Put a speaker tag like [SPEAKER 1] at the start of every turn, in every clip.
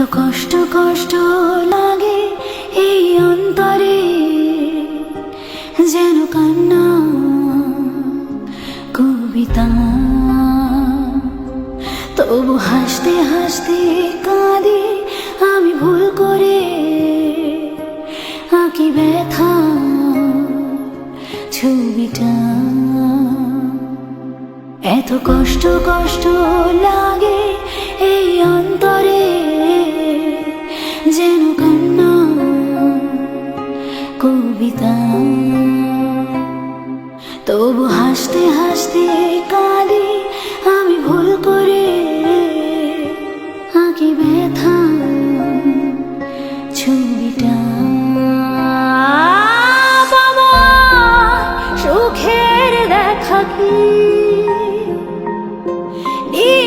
[SPEAKER 1] কষ্ট কষ্ট লাগে এই অন্তরে। যেন কান্না কবিতা। তবু হাসতে হাসতে কাঁদি, আমি ভুল করে আঁকি ব্যথা ছবিটা। এত কষ্ট কষ্ট লাগে এই অন্তরে। তবু হাসতে হাসতে কাঁদি, আমি ভুল করে আঁকি ব্যথা ছবিটা বাবা, সুখের দেখা কি? এই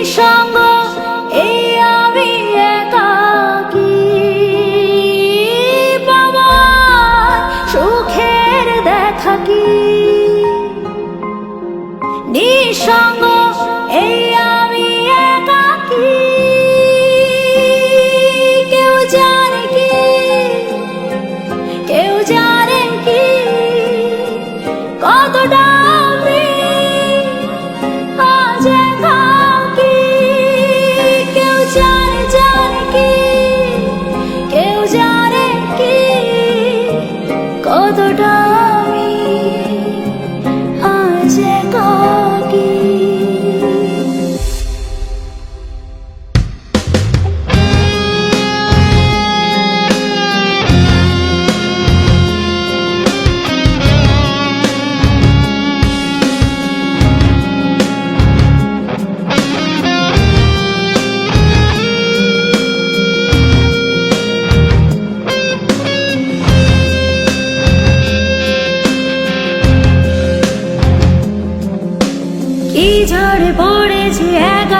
[SPEAKER 1] সুখের দেখা কি? নিঃসঙ্গ এই আমি একাকী কেউ জানে কি? কেউ জানে কি? কতটা আমি আজ একাকী কেউ জানে জানে কি? কেউ জানে কি? কতটা ঝড়ে পড়েছে এক